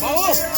ਬਾਬੂ